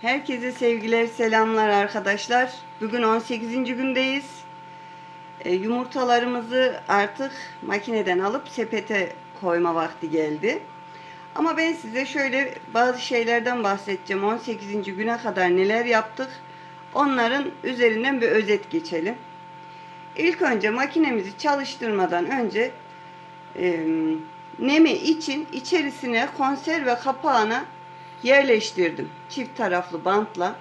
Herkese sevgiler, selamlar arkadaşlar. Bugün 18. gündeyiz. E, yumurtalarımızı artık makineden alıp sepete koyma vakti geldi. Ama ben size şöyle bazı şeylerden bahsedeceğim. 18. güne kadar neler yaptık? Onların üzerinden bir özet geçelim. İlk önce makinemizi çalıştırmadan önce e, nemi için içerisine konserve kapağına yerleştirdim. Çift taraflı bantla.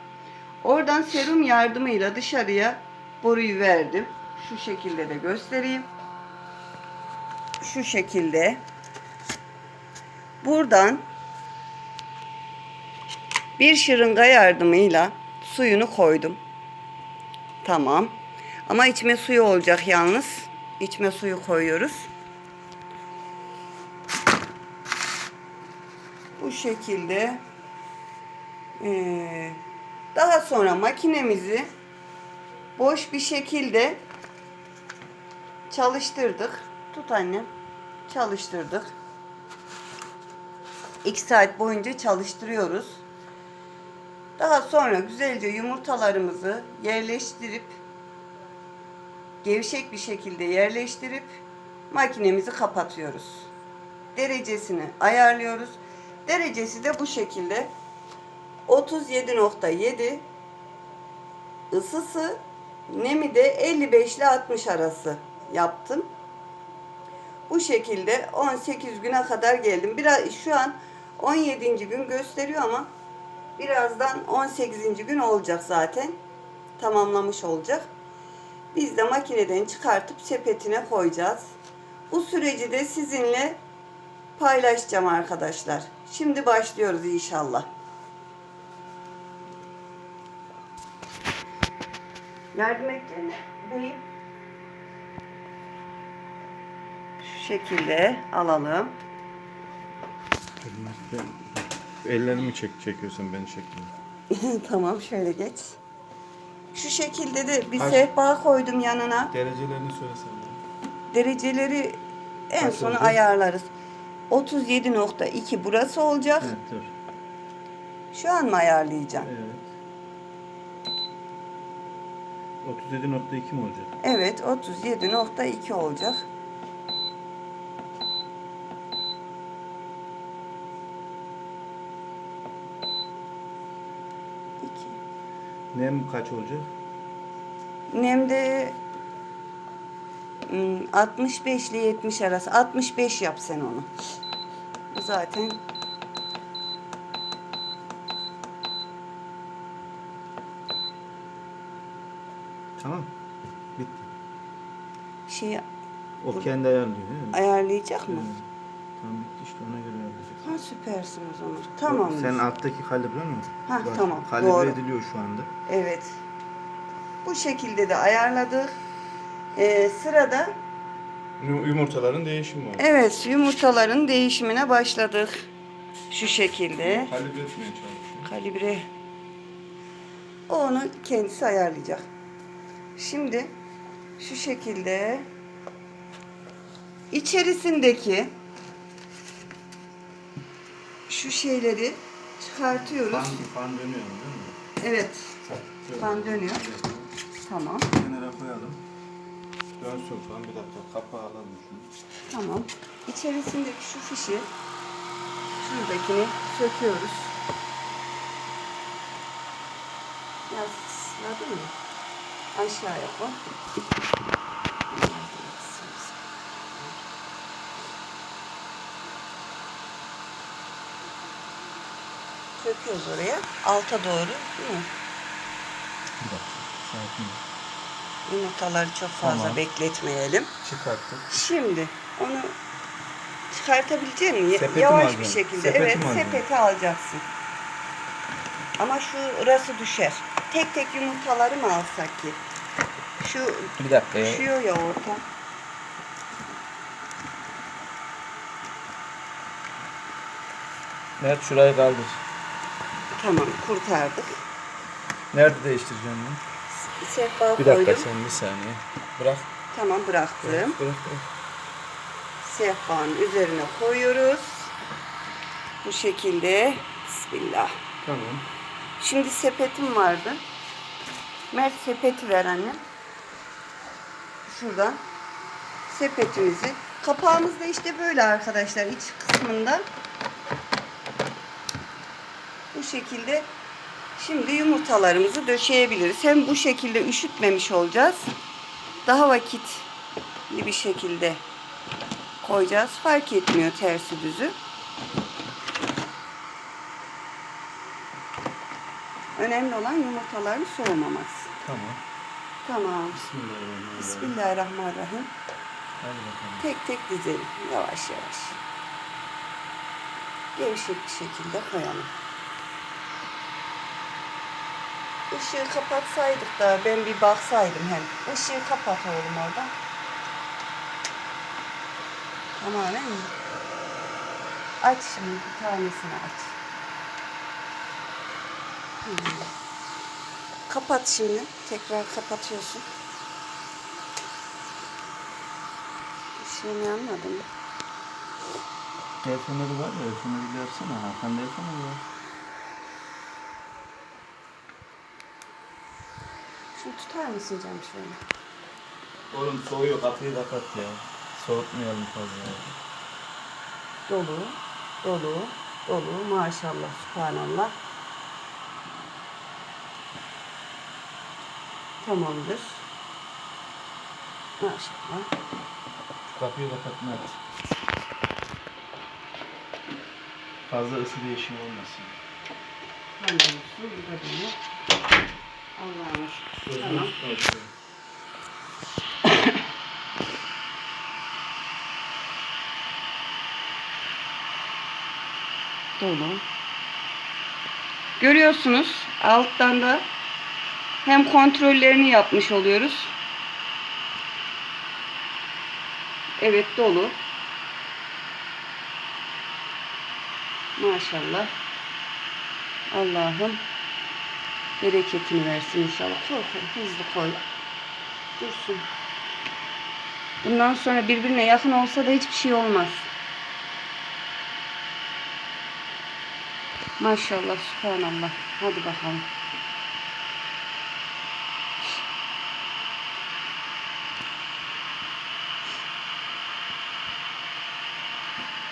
Oradan serum yardımıyla dışarıya boruyu verdim. Şu şekilde de göstereyim. Şu şekilde. Buradan bir şırınga yardımıyla suyunu koydum. Tamam. Ama içme suyu olacak yalnız. İçme suyu koyuyoruz. Şekilde ee, daha sonra makinemizi boş bir şekilde çalıştırdık. Tut annem. Çalıştırdık. 2 saat boyunca çalıştırıyoruz. Daha sonra güzelce yumurtalarımızı yerleştirip gevşek bir şekilde yerleştirip makinemizi kapatıyoruz. Derecesini ayarlıyoruz. Derecesi de bu şekilde 37.7 ısısı nemi de 55 ile 60 arası yaptım. Bu şekilde 18 güne kadar geldim. Biraz şu an 17. gün gösteriyor ama birazdan 18. gün olacak zaten. Tamamlamış olacak. Biz de makineden çıkartıp sepetine koyacağız. Bu süreci de sizinle paylaşacağım arkadaşlar. Şimdi başlıyoruz inşallah. Yardım beyim. Şu şekilde alalım. Ellerimi çek çekiyorsun beni çekme. tamam şöyle geç. Şu şekilde de bir Kaç- sehpa koydum yanına. Derecelerini söylesene. Dereceleri en Kaç sona oldu? ayarlarız. 37.2 burası olacak. Evet dur. Şu an mı ayarlayacağım? Evet. 37.2 mi olacak? Evet 37.2 olacak. İki. Nem kaç olacak? Nemde 65 ile 70 arası. 65 yap sen onu. Zaten Tamam. Bitti. şey O kendi ayarlıyor değil mi? ayarlayacak mı? Evet. Tamam bitti işte ona göre ayarlayacak. Ha süpersin o zaman. Tamam. Sen alttaki kalibre mi? Ha, tamam, Kalibre doğru. ediliyor şu anda. Evet. Bu şekilde de ayarladık. Ee, sırada Yumurtaların değişimi var. evet yumurtaların değişimine başladık. Şu şekilde. Kalibre etmeye çalışıyor. Kalibre. O onu kendisi ayarlayacak. Şimdi şu şekilde içerisindeki şu şeyleri çıkartıyoruz. Fan, fan dönüyor değil mi? Evet. Fan dönüyor. Tamam. Kenara koyalım. Dönsün fan bir dakika. Kapağı alalım şunu. Tamam. İçerisindeki şu fişi şuradakini söküyoruz. Biraz sığadın mı? Aşağıya koy. Söküyoruz oraya. Alta doğru. Değil mi? Bir dakika. Sakin. Yumurtaları çok fazla Tamam. bekletmeyelim. Çıkarttık. Şimdi onu çıkartabilecek misin? Sepeti mi Yavaş bir alacaksın? şekilde. Sepeti evet, mi alacaksın? sepeti alacaksın. Ama şurası düşer. Tek tek yumurtaları mı alsak ki? Şu Bir dakika ya. düşüyor ya orta. Mert şurayı kaldır. Tamam, kurtardık. Nerede değiştireceğim bunu? Sehpa Bir dakika koydum. sen bir saniye. Bırak. Tamam, bıraktım. Bırak bırak. Sehpanın üzerine koyuyoruz. Bu şekilde. Bismillah. Tamam. Şimdi sepetim vardı. Mert sepeti ver annem. Şuradan. Sepetimizi. Kapağımız da işte böyle arkadaşlar iç kısmında. Bu şekilde şimdi yumurtalarımızı döşeyebiliriz. Hem bu şekilde üşütmemiş olacağız. Daha vakitli bir şekilde koyacağız. Fark etmiyor tersi düzü. Önemli olan yumurtaların soğumaması. Tamam. Tamam. Bismillahirrahmanirrahim. Bismillahirrahmanirrahim. Hadi bakalım. Tek tek dizelim. Yavaş yavaş. Gevşek bir şekilde koyalım. Işığı kapatsaydık da ben bir baksaydım hem. Işığı kapat oğlum orada. Tamamen mi? Aç şimdi bir tanesini aç. Hmm. Kapat şimdi. Tekrar kapatıyorsun. Işığını anladın mı? El feneri var ya, el feneri yapsana. Hakan feneri var. Şunu tutar mısın Cem şöyle? Oğlum soğuyor, kapıyı kapat ya. Soğutmayalım fazla. Dolu, dolu, dolu. Maşallah, subhanallah. Tamamdır. Maşallah. Kapıyı kapatma et. Fazla ısı değişimi olmasın. Hamdolsun, bu da dolu. Allah'ım. Tamam. Dolu. Görüyorsunuz alttan da hem kontrollerini yapmış oluyoruz. Evet dolu. Maşallah. Allah'ım bereketini versin inşallah. Koy koy hızlı koy. Dursun. Bundan sonra birbirine yakın olsa da hiçbir şey olmaz. Maşallah, subhanallah. Hadi bakalım.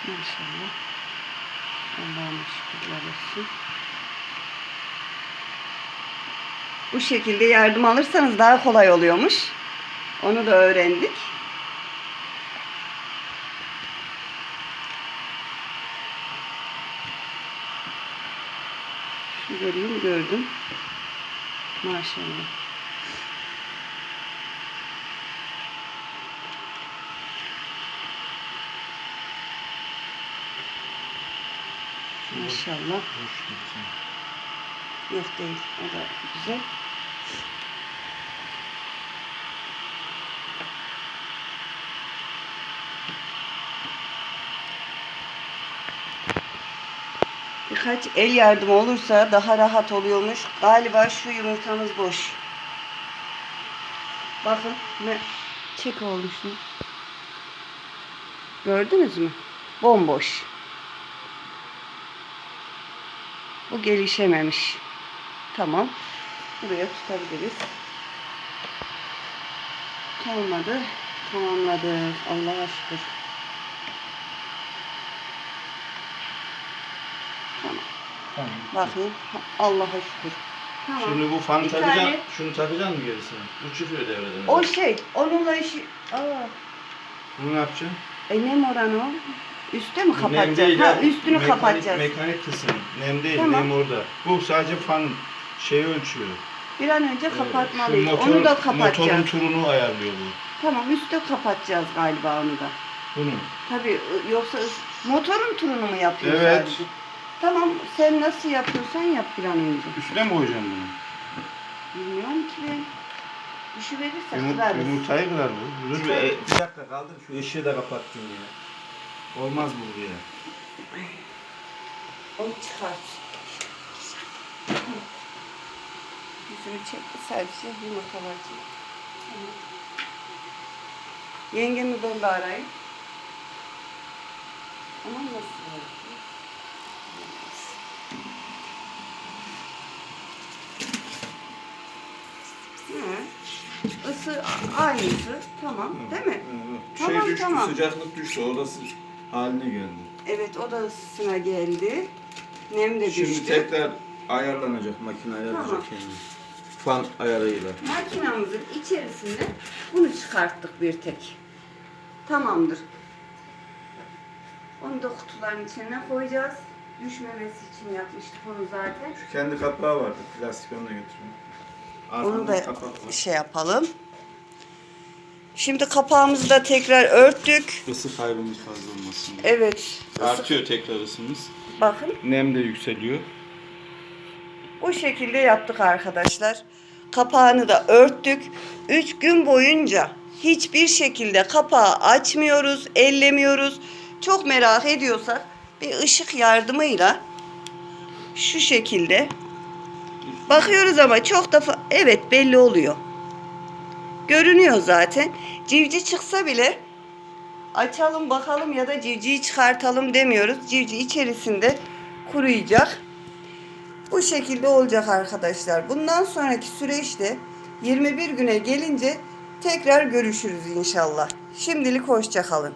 Maşallah. Allah'ım şükürler olsun. Bu şekilde yardım alırsanız daha kolay oluyormuş. Onu da öğrendik. Şu göreyim gördüm. Maşallah. Maşallah. Yok değil. O da güzel. Birkaç el yardımı olursa daha rahat oluyormuş. Galiba şu yumurtamız boş. Bakın. Ne? Çek şunu. Gördünüz mü? Bomboş. Bu gelişememiş. Tamam. Buraya tutabiliriz. Kalmadı. Tamamladık. Allah'a şükür. Tamam. Tamam. Bakayım. Ha, Allah'a şükür. Tamam. Şimdi bu fanı Bir takacaksın, şunu takacaksın mı gerisine? Bu çıkıyor devreden. O şey, onunla işi... Aa, Bunu ne yapacaksın? e nem oranı o? Üste mi değil Ha, ya, üstünü mekanik- kapatacağız. Mekanik kısım. Nem değil, Tamam. nem orada. Bu sadece fan şeyi ölçüyor. Bir an önce Ee, kapatmalıyız. şu onu da Motorun kapatacağız. turunu ayarlıyor bu. Tamam, üstte kapatacağız galiba onu da. Bunu. Tabii ı- yoksa motorun turunu mu yapıyor Evet. sadece? Tamam, sen nasıl yapıyorsan yap bir an önce. Üstüne mi koyacaksın bunu? Bilmiyorum ki ben. Düşü verirse Yumur, kırarız. yumurtayı kırar bu. Dur bir, e, bir dakika kaldır şu ışığı da kapattın ya. Olmaz bu buraya. Onu çıkart. suyunu çekti. Sadece yumurta var ki. Evet. Yengemi ben de arayayım. Ama nasıl var? Isı aynısı. Tamam. Hı. Değil mi? Hı. Şey Tamam düştü, tamam. sıcaklık düştü. Orada sı- haline geldi. Evet o da ısısına geldi. Nem de Şimdi düştü. tekrar ayarlanacak, makine ayarlanacak Tamam. kendini. Fan ayarıyla. Makinamızın içerisinde bunu çıkarttık bir tek. Tamamdır. Onu da kutuların içine koyacağız. Düşmemesi için yapmıştık onu zaten. Şu kendi kapağı vardı. Plastik onu da götürün. Onu da şey yapalım. Şimdi kapağımızı da tekrar örttük. Isı kaybımız fazla olmasın. diye. Evet. ısı- Artıyor tekrar ısımız. Bakın Nem de yükseliyor. Bu şekilde yaptık arkadaşlar. Kapağını da örttük. 3 gün boyunca hiçbir şekilde kapağı açmıyoruz, ellemiyoruz. Çok merak ediyorsak bir ışık yardımıyla şu şekilde bakıyoruz ama çok da evet belli oluyor. Görünüyor zaten. Civci çıksa bile açalım bakalım ya da civciyi çıkartalım demiyoruz. Civci içerisinde kuruyacak. Bu şekilde olacak arkadaşlar. Bundan sonraki süreçte 21 güne gelince tekrar görüşürüz inşallah. Şimdilik hoşça kalın.